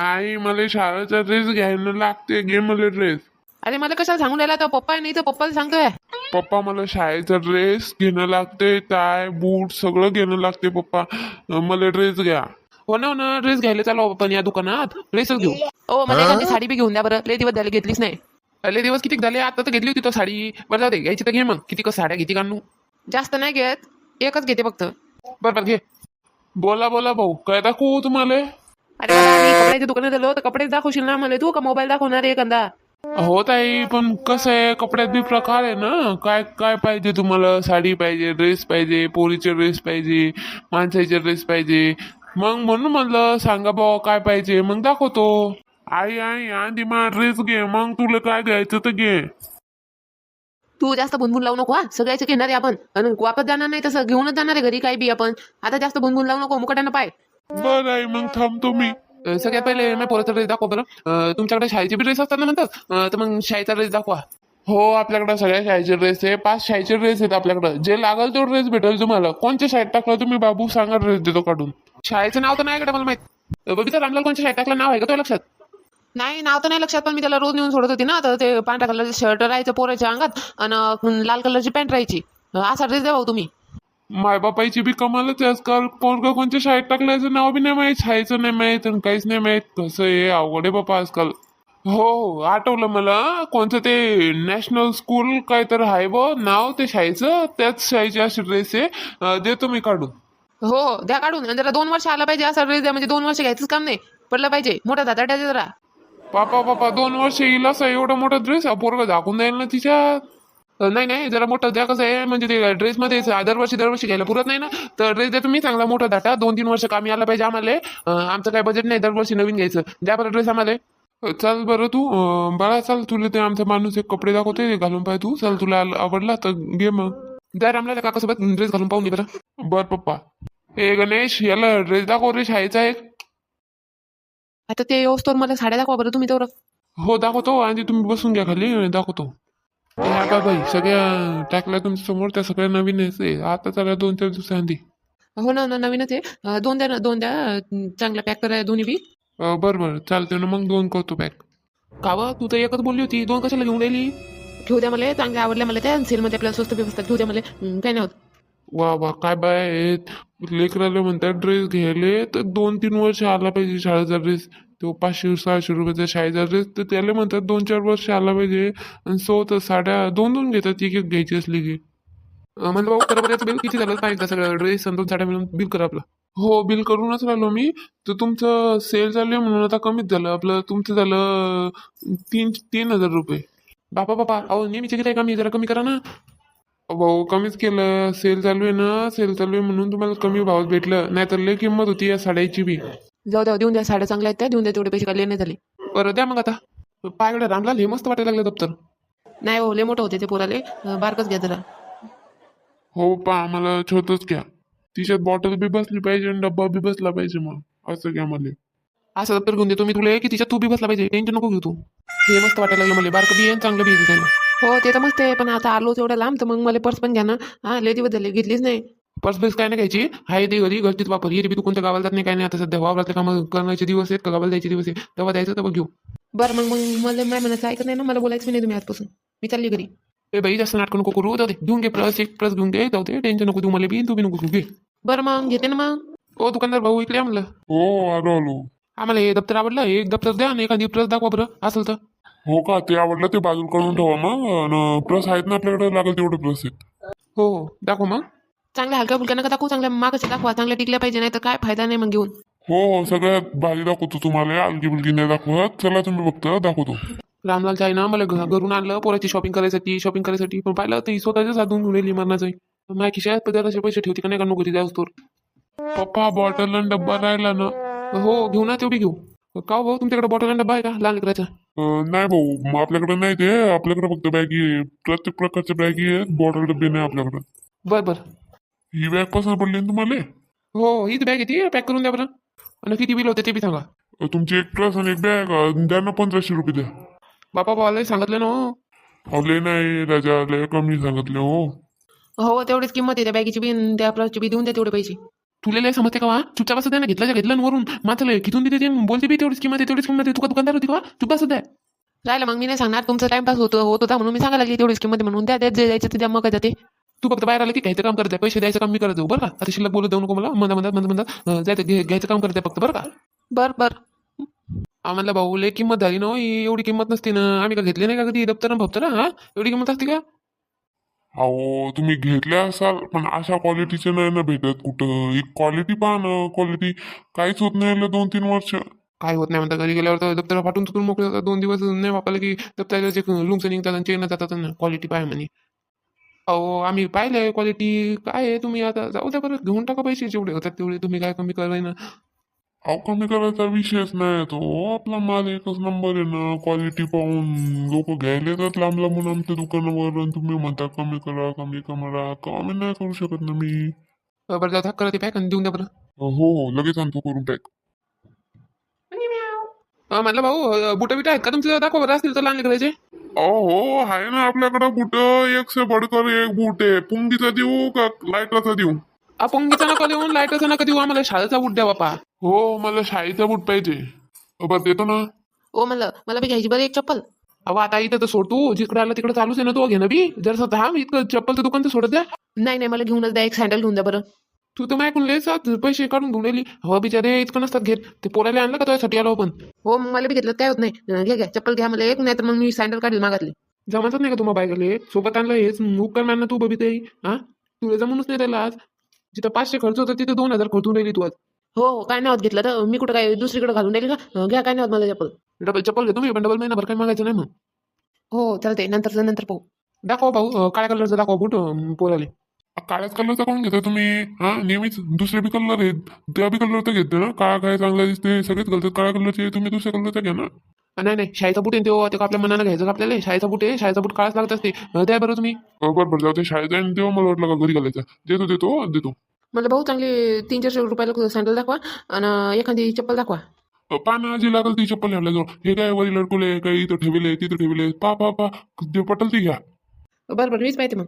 आई मला शाळेचा ड्रेस घ्यायला लागते घे मला ड्रेस अरे मला कशाला सांगून राहिला तर पप्पा नाही तर पप्पाला सांगतोय. पप्पा मला शाळेचा ड्रेस घेणं लागते टाय बूट सगळं घेणं लागते पप्पा. मला ड्रेस घ्या. हो ना हो ना. ड्रेस घ्यायला चालू आपण या दुकानात. ड्रेसच घेऊ. हो मला एखादी साडी बी घेऊन द्या बरं. लय दिवस झाले घेतलीच नाही. लय दिवस किती झाले? आता तर घेतली होती तो साडी. बरं जाऊ दे. घ्यायची तर घे मग. किती कस साड्या किती काढू जास्त नाही घेत. एकच घेते फक्त. बरं बरं घे. बोला बोला भाऊ. काय दाखवू तुम्हाला? अरे मी कपड्याच्या दुकानात आलो तर कपडेच दाखवशील ना मला तू का मोबाईल दाखवणार आहे एखादा? हो ताई पण कसं आहे कपड्यात बी प्रकार आहे ना. काय काय पाहिजे तुम्हाला? साडी पाहिजे ड्रेस पाहिजे पोरीचे ड्रेस पाहिजे माणसाचे ड्रेस पाहिजे. मग म्हणून म्हणलं सांगा भाऊ काय पाहिजे मग दाखवतो. आई आई आधी मा ड्रेस घे. मग तुला काय घ्यायचं तर घे. तू जास्त बुनबुन लावू नको हा. सगळ्याचं घेणार आहे आपण. आणि वापस जाणार नाही तसं घेऊनच जाणार आहे घरी काय बी आपण. आता जास्त बुनबुन लावू नको मुकट्यानं पाय. बरं आई मग थांबतो मी. अं, सगळ्यात पहिले मी पोराचा ड्रेस दाखवा बरं अं, तुमच्याकडे शाळेचे बी ड्रेस असतात ना म्हणतात अं, तर मग शाळेचा ड्रेस दाखवा. हो आपल्याकडे सगळ्या शाळेचे ड्रेस आहे. पाच शाळेचे ड्रेस आहेत आपल्याकडे. जे लागल तो ड्रेस भेटेल तुम्हाला. कोणत्या शाळेत टाकला तुम्ही बाबू? सांगा ड्रेस देतो काढून. शाळेचं नाव तर नाही का मला माहीत. अं, बबिता रामलाल कोणच्या शाळेत टाकलं? नाव आहे का तो लक्षात? नाही नाव तर नाही लक्षात पण मी त्याला रोज नेऊन सोडत होती ना. तर ते पांढऱ्या कलरचं शर्ट राहायचं पोराच्या अंगात आणि लाल कलरची पॅन्ट राहायची. असा ड्रेस द्या भाऊ तुम्ही. मायबापाची बी कमालच आहे आजकाल पोरगा कोणत्या शाळेत टाकल्याचं नाव बी नाही माहीत शाळेचं नाही माहीत आणि काहीच नाही माहीत. कसं आहे अवघड आहे बापा आजकाल. हो हो आठवलं मला कोणतं ते नॅशनल स्कूल काय तर आहे बो नाव ते शाळेचं त्याच शाळेचे असे ड्रेस आहे. देतो मी काढून. हो हो द्या काढून. आणि जरा दोन वर्ष आला पाहिजे असा ड्रेस द्या म्हणजे दोन वर्ष घ्यायचंच काम नाही. पडलं पाहिजे. मोठा दादा द्या जरा. पापा पापा दोन वर्ष येईल असं एवढा मोठा ड्रेस पोरगा झाकून जाईल ना तिच्यात. नाही नाही जरा मोठं द्या कसं आहे म्हणजे ते ड्रेसमध्ये दरवर्षी दरवर्षी घ्यायला पुरत नाही ना. तर ड्रेस द्या तुम्ही चांगला मोठा दाटा दोन तीन वर्ष कामी आला पाहिजे आम्हाला. आमचं काय बजेट नाही दरवर्षी नवीन घ्यायचं. द्या बरं ड्रेस आम्हाला. चल बरं तू बाळा चल तुला ते आमचा माणूस एक कपडे दाखवते ते घालून पाय तू. चल तुला आवडला तर घे मग. द्या रामला काकासोबत ड्रेस घालून पाहून दे बरं. बर पप्पा. ए गणेश याला ड्रेस दाखव रे शाळेचा एक. आता ते तर मला साड्या दाखवा बरं तुम्ही तेवढं. हो दाखवतो आणि तुम्ही बसून घ्या खाली दाखवतो. आता बाई सगळ्या टाकल्या तुमच्यासमोर त्या सगळ्या नवीन आहे. आता चालल्या दोन चार दिवसांनी हो ना ना नवीनच आहे. दोन द्या ना दोन द्या. अं, चांगल्या पॅक करा दोन्ही बी. बरं बरं. चालते ना मग दोन करतो पॅक कावा तू तर एकच बोलली होती. दोन कशाला घेऊन राहिली? घेऊ द्या मला चांगल्या आवडल्या मला त्या. सेलमध्ये आपल्याला स्वस्त व्यवस्था घेऊ द्या मला. काय नाही होत. वा वा काय बाय लेकराला म्हणतात ड्रेस घ्यायले तर दोन तीन वर्ष आला पाहिजे शाळेचा ड्रेस तो पाचशे सहाशे रुपयाचा शाळेचा ड्रेस तर त्याला म्हणतात दोन चार वर्ष आला पाहिजे. आणि सो तर साड्या दोन दोन घेतात एक एक घ्यायची असली की. म्हणलं भाऊ करा याचं बिल किती झालं? पाहिजे सगळं. ड्रेस आणि दोन साड्या मिळून बिल करा आपलं. हो बिल करूनच राहिलो मी. तर तुमचं सेल चालू आहे म्हणून आता कमीच झालं. आपलं तुमचं झालं तीन तीन हजार रुपये. बापा बापा. अहो नेहमीचे किती का मी जरा कमी करा ना. भाऊ कमीच केलं. सेल चालू आहे ना. सेल चालू आहे म्हणून तुम्हाला कमी भावात भेटलं. नाहीतर लय किंमत होती या साड्याची बी. जाऊ द्या देऊन द्या साड्या चांगल्या आहेत त्या देऊन द्या तेवढे पैसे काय नाही झाले. बरं द्या मग आता. पायकडे रामलाल हे मस्त वाटायला लागलं दप्तर. नाही हो लय मोठं होते ते पोराले. बारकच घ्या जरा. हो पा आम्हाला छोटच घ्या. तिच्यात बॉटल बी बसली पाहिजे आणि डब्बा बी बसला पाहिजे मग. असं घ्या मला. असं दप्तर घेऊन देतो मी तुला की तिच्यात तू बी बसला पाहिजे. टेन्शन नको घेऊ तू. हे मस्त वाटायला लागलं मला. बारकं बी आहे आणि चांगलं बी आहे. हो ते तर मस्त आहे पण आता आलो तेवढं लांब तर मग मला पर्स पण घ्या ना. हा लय दिवस झाले घेतलीच नाही. पर्स बेस काय नाही घ्यायची. हाय ते घरी घरचीच वापर बी तू कोणत्या गावाला जात नाही काय नाही. आता सध्या वावरातले कामं करण्याचे दिवस आहेत का गावाला जायचे दिवस आहे तेव्हा द्यायचं तेव्हा घेऊ. बरं मग मग मला नाही म्हणायचं ऐकत नाही ना मला बोलायचं नाही तुम्ही आजपासून. मी चालली घरी. ए बाई जास्त नाटक नको करू जाऊ दे. घेऊन घे प्लस एक प्लस घेऊन दे जाऊ दे. टेन्शन नको देऊ मला बी तू बी नको घेऊ घे. बरं मग घेते ना मग. हो दुकानदार भाऊ इकडे या म्हणलं. हो आलो आलो. आम्हाला हे दप्तर आवडलं हे एक दप्तर द्या आणि एखादी प्लस दाखवा बरं असेल तर. हो का ते आवडलं ते बाजूला काढून ठेवा मग. प्लस आहेत ना आपल्याकडे लागेल तेवढे प्लस आहेत. हो हो. दाखवा मग. चांगल्या हलक्या फुलक्या नका दाखवू चांगल्या मागाच्या दाखवा चांगल्या टिकल्या पाहिजे नाही तर काय फायदा नाही मग घेऊन. हो हो सगळ्यात भारी दाखवतो तुम्हाला अलगी बिलगी नाही दाखवत. चला तुम्ही बघता दाखवतो. रामलालच्या आहे ना मला घ- घरून आणलं पोराची शॉपिंग करायसाठी शॉपिंग करायसाठी. पण पाहिलं ती स्वतःच्या साधून घेऊन राहिली मरणाचं. माझ्या खिशात पदार्थाचे पैसे ठेवते का नाही का नको तर पप्पा बॉटल आणि डब्बा राहिला ना? हो घेऊ ना तेवढी घेऊ. का हो भाऊ तुमच्याकडे बॉटल आणि डब्बा आहे का? लहान लेकराचा? अं, नाही भाऊ मग आपल्याकडे नाही ते. आपल्याकडे फक्त बॅगी आहे. प्रत्येक प्रकारच्या बॅगी आहेत बॉटल डब्बे नाही आपल्याकडे. बरं बरं. ही बॅग पसंत पडली ना तुम्हाला? हो हीच बॅग येते पॅक करून द्या बरं. आणि किती बिल होते ते बी सांगा. अं, तुमची एक प्लस आणि एक बॅग द्या ना पंधराशे रुपये द्या. बापा बाबाला सांगितलं ना हो. अहो लय नाही राजा लय कमी सांगितले हो. हो तेवढीच किंमत आहे त्या बॅगीची बी आणि त्या प्लसची बी देऊन द्या तेवढे पैसे. तुला लय समजते का वा? चुपचाप असं द्या ना घेतलं घेतलं आणि वरून. मात्र किथून देते ते बोलते बी तेवढीच किंमत आहे तेवढीच किंमत आहे. तुका दुकानदार होती का चुप असं द्या. राहिलं मग मी नाही सांगणार. तुमचा टाइमपास होतो होत होता म्हणून मी सांगायला लागली. तेवढीच किंमत आहे म्हणून द्या द्या जे द्यायचं ते द्या मग काय जाते. तू फक्त बाहेर आलं की घ्यायचं काम करत पैसे द्यायचं काम मी करत जाऊ बरं का? आता शिल्लक बोलत जाऊ नको मला म्हणता म्हणतात म्हणता म्हणतात अं, जायचं घे- घ्यायचं काम करत फक्त बरं का? बरं बरं. आम्हाला भाऊ लय किंमत झाली ना एवढी किंमत नसते ना. आम्ही का घेतली नाही का कधी? दप्तर फप्तर हा? एवढी किंमत असते का? अहो तुम्ही घेतल्या असाल पण अशा क्वालिटीचे नाही ना भेटत कुठं. एक क्वालिटी पहा ना क्वालिटी काहीच होत नाही दोन तीन वर्ष. काय होत नाही म्हणता घरी गेल्यावर तर दप्तर फाटून तुटून मोकळे दोन दिवस नाही वापरलं की दप्तराचे लुंगचं निघतात आणि चेन जातात क्वालिटी पाय म्हणे. अहो आम्ही पाहिलंय क्वालिटी काय आहे तुम्ही आता? जाऊ द्या बरं घेऊन टाका पैसे. जेवढे होतात तेवढे तुम्ही काय कमी कराय ना? अहो कमी करायचा विषयच नाही तो. आपला माल एकच नंबर आहे ना. क्वालिटी पाहून लोक घ्यायला येतात लांब लांबून आमच्या दुकानावर आणि तुम्ही म्हणता कमी करा कमी करा. कमी नाही करू शकत ना मी. बरं जाऊ करा ते पॅक आणि देऊन द्या बरं. हो हो लगेच आणतो करून पॅक अं, म्हणलं भाऊ बुटा बिटा आहेत का तुमचं दाखवा बरं असतील तर लहान करायचे हो आहे ना आपल्याकडं कुठं एक से बडकर एक बूट आहे. पुंगीचा देऊ का लाईटाचा देऊ? अपंगीचा नका देऊन लाईटाचा नका देऊ आम्हाला शाळेचा बूट द्या बापा. हो मला शाळेचा बूट पाहिजे. अ, बरं देतो ना. ओ म्हणलं मला बी घ्यायची बरं एक चप्पल. अहो आता इथं तर सोड तू जिकडे आला तिकडे चालूच आहे ना तू घे ना बी. जर स्वतः हा इतकं चप्पलचं दुकान तर सोडत द्या नाही नाही मला घेऊनच द्या एक सँडल घेऊन द्या बरं. तू तर माझ्याकडून लय सात पैसे काढून घेऊन राहिली. हो बिचारे इतकं नसतात घेत. ते पोराला आणलं का तुझ्यासाठी आलो पण हो मग मला बी घेतलं काय होत नाही. अं, घ्या चप्पल घ्या मला एक नाही तर मग मी सँडल काढील मागातली. जमातच नाही का तुम्हाला बायकले? सोबत आणलं हेच उपकार मॅन तू बबी ते हा? तुला जमूनच नाही त्याला आज? जिथं पाचशे खर्च होता तिथं दोन हजार खर्चून राहिली तू आज. हो हो काय नाही होत घेतलं तर? मी कुठं काय दुसरीकडे घालून राहिली का? घ्या काय नाही होत मला चप्पल? डबल चप्पल घेतो मी पण डबल महिनाभर काय मागायचं नाही मग. हो चालते नंतर नंतर पाहू. दाखवा भाऊ काळ्या कलरचं दाखवा बूट पोराले. काळ्याच कलरचा कोण घेता तुम्ही? हा नेहमीच दुसरे बी कलर आहेत. त्या बी कलरचा घेतो. ना काळा काय चांगला दिसते. सगळेच घालतात. काळ्या कलरचे तुम्ही दुसऱ्या कलरचा घ्या ना. नाही नाही. शाळेचा बूट आहे तो ते का आपल्या मनानं घ्यायचं आपल्याला? शाळेचा बूट आहे. शाळेचा बूट काळाच लागत असते. द्या बरं तुम्ही. अ, बरं बरं. जाऊ ते शाळेत जाईन तेव्हा मला वाटलं का घरी घालायचा. देतो देतो देतो. मला भाऊ चांगले तीन चारशे रुपयाला सँडल दाखवा आणि एखादी चप्पल दाखवा. अ, पहा ना जी लागल ती चप्पल आपल्याजवळ हे काय वरी लडकुले काही इथं ठेवले तिथं ठेवले. पा पा पा. जे पटल ती घ्या. बरं बरं. मीच पाहिजे मग.